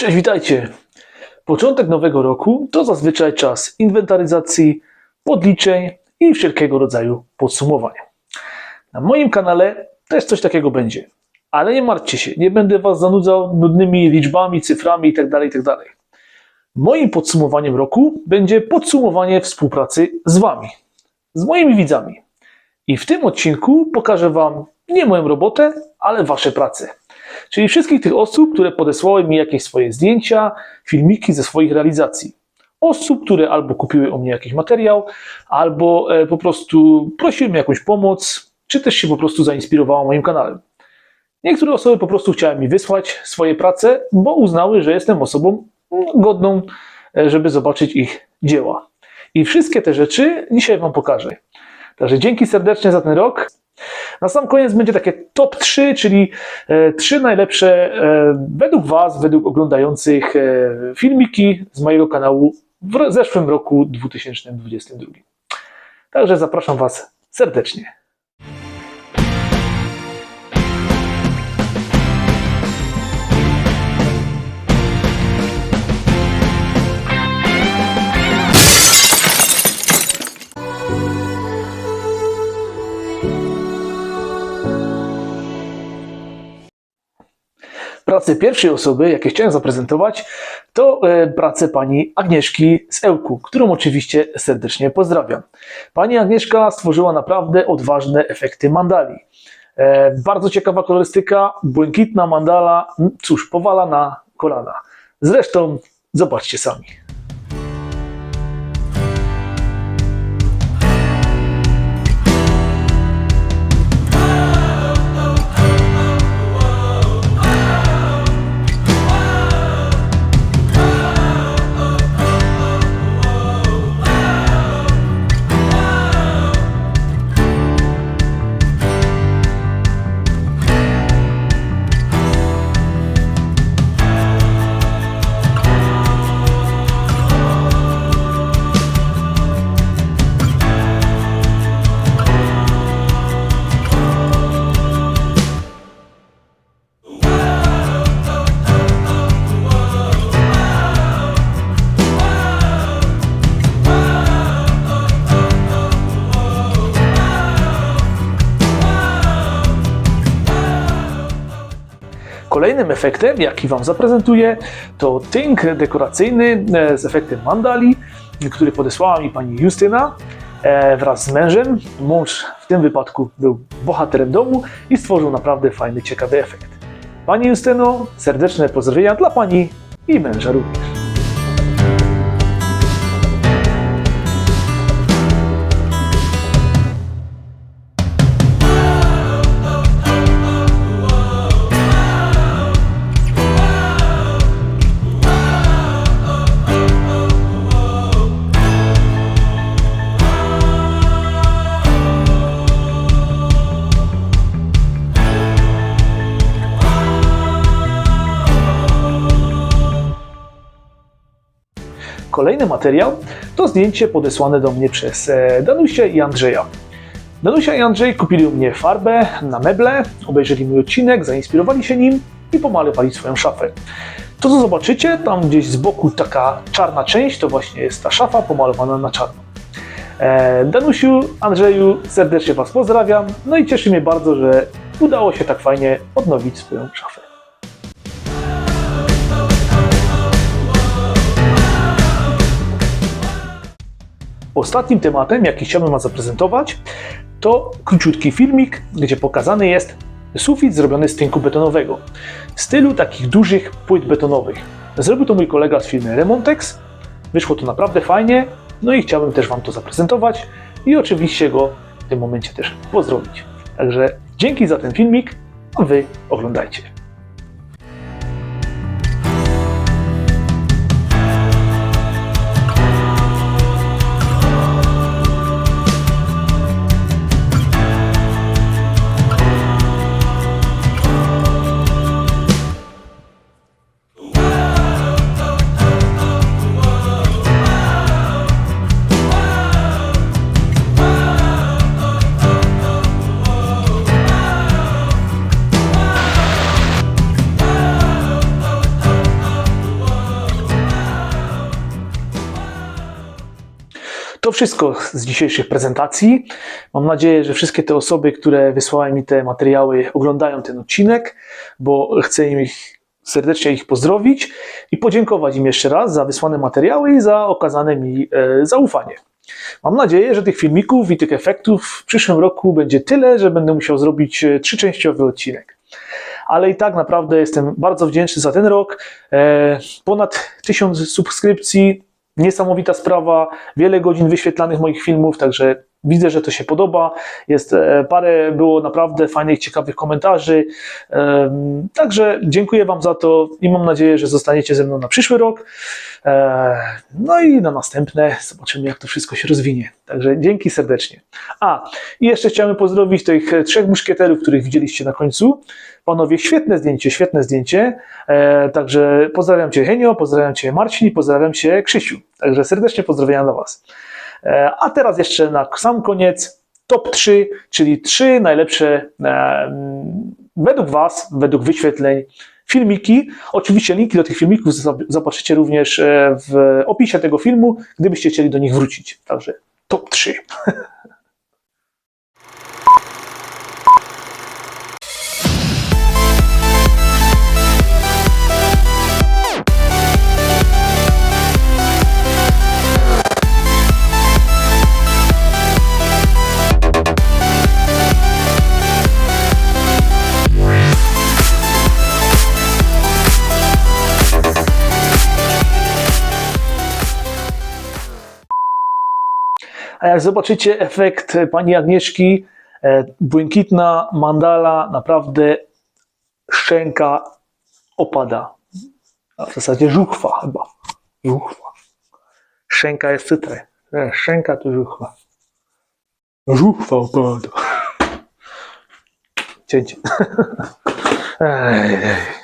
Cześć, witajcie. Początek nowego roku to zazwyczaj czas inwentaryzacji, podliczeń i wszelkiego rodzaju podsumowań. Na moim kanale też coś takiego będzie. Ale nie martwcie się, nie będę Was zanudzał nudnymi liczbami, cyframi itd. itd. Moim podsumowaniem roku będzie podsumowanie współpracy z Wami, z moimi widzami. I w tym odcinku pokażę Wam nie moją robotę, ale Wasze prace. Czyli wszystkich tych osób, które podesłały mi jakieś swoje zdjęcia, filmiki ze swoich realizacji. Osób, które albo kupiły u mnie jakiś materiał, albo e, po prostu prosiły mnie jakąś pomoc, czy też się po prostu zainspirowało moim kanałem. Niektóre osoby po prostu chciały mi wysłać swoje prace, bo uznały, że jestem osobą godną, e, żeby zobaczyć ich dzieła. I wszystkie te rzeczy dzisiaj Wam pokażę. Także dzięki serdecznie za ten rok. Na sam koniec będzie takie top 3, czyli e, trzy najlepsze e, według Was, według oglądających e, filmiki z mojego kanału w zeszłym roku 2022. Także zapraszam Was serdecznie. Pracę pierwszej osoby, jakie chciałem zaprezentować, to e, pracę pani Agnieszki z Ełku, którą oczywiście serdecznie pozdrawiam. Pani Agnieszka stworzyła naprawdę odważne efekty mandali. E, bardzo ciekawa kolorystyka, błękitna mandala, cóż, powala na kolana. Zresztą zobaczcie sami. Kolejnym efektem, jaki Wam zaprezentuję, to tynk dekoracyjny e, z efektem mandali, który podesłała mi pani Justyna e, wraz z mężem. Mąż w tym wypadku był bohaterem domu i stworzył naprawdę fajny, ciekawy efekt. Pani Justyno, serdeczne pozdrowienia dla Pani i męża również. Kolejny materiał to zdjęcie podesłane do mnie przez e, Danusię i Andrzeja. Danusia i Andrzej kupili u mnie farbę na meble, obejrzeli mój odcinek, zainspirowali się nim i pomalowali swoją szafę. To co zobaczycie, tam gdzieś z boku taka czarna część, to właśnie jest ta szafa pomalowana na czarno. E, Danusiu, Andrzeju, serdecznie Was pozdrawiam, no i cieszy mnie bardzo, że udało się tak fajnie odnowić swoją szafę. Ostatnim tematem, jaki chciałbym Wam zaprezentować, to króciutki filmik, gdzie pokazany jest sufit zrobiony z tynku betonowego, w stylu takich dużych płyt betonowych. Zrobił to mój kolega z firmy Remontex. Wyszło to naprawdę fajnie, no i chciałbym też Wam to zaprezentować i oczywiście go w tym momencie też pozdrowić. Także dzięki za ten filmik, a Wy oglądajcie. To wszystko z dzisiejszych prezentacji. Mam nadzieję, że wszystkie te osoby, które wysłały mi te materiały, oglądają ten odcinek, bo chcę im ich, serdecznie ich pozdrowić i podziękować im jeszcze raz za wysłane materiały i za okazane mi e, zaufanie. Mam nadzieję, że tych filmików i tych efektów w przyszłym roku będzie tyle, że będę musiał zrobić e, trzyczęściowy odcinek. Ale i tak naprawdę jestem bardzo wdzięczny za ten rok. E, Ponad tysiąc subskrypcji, niesamowita sprawa, wiele godzin wyświetlanych moich filmów, także widzę, że to się podoba. Jest e, parę, było naprawdę fajnych, ciekawych komentarzy. Także dziękuję Wam za to i mam nadzieję, że zostaniecie ze mną na przyszły rok. E, No i na następne zobaczymy, jak to wszystko się rozwinie. Także dzięki serdecznie. A, i jeszcze chciałem pozdrowić tych trzech muszkieterów, których widzieliście na końcu. Panowie, świetne zdjęcie, świetne zdjęcie. E, Także pozdrawiam Cię Henio, pozdrawiam Cię Marcin i pozdrawiam Cię Krzysiu. Także serdecznie pozdrawiam dla Was. E, A teraz jeszcze na sam koniec top 3, czyli trzy najlepsze e, mm, według Was, według wyświetleń filmiki. Oczywiście linki do tych filmików zob- zobaczycie również e, w opisie tego filmu, gdybyście chcieli do nich wrócić. Także top 3. A jak zobaczycie efekt e, pani Agnieszki, e, błękitna mandala, naprawdę szczęka opada. A w zasadzie żuchwa chyba. Żuchwa. Szczęka jest cytre. Nie, Szczęka to żuchwa. Żuchwa opada. Cięcie. Ej, ej.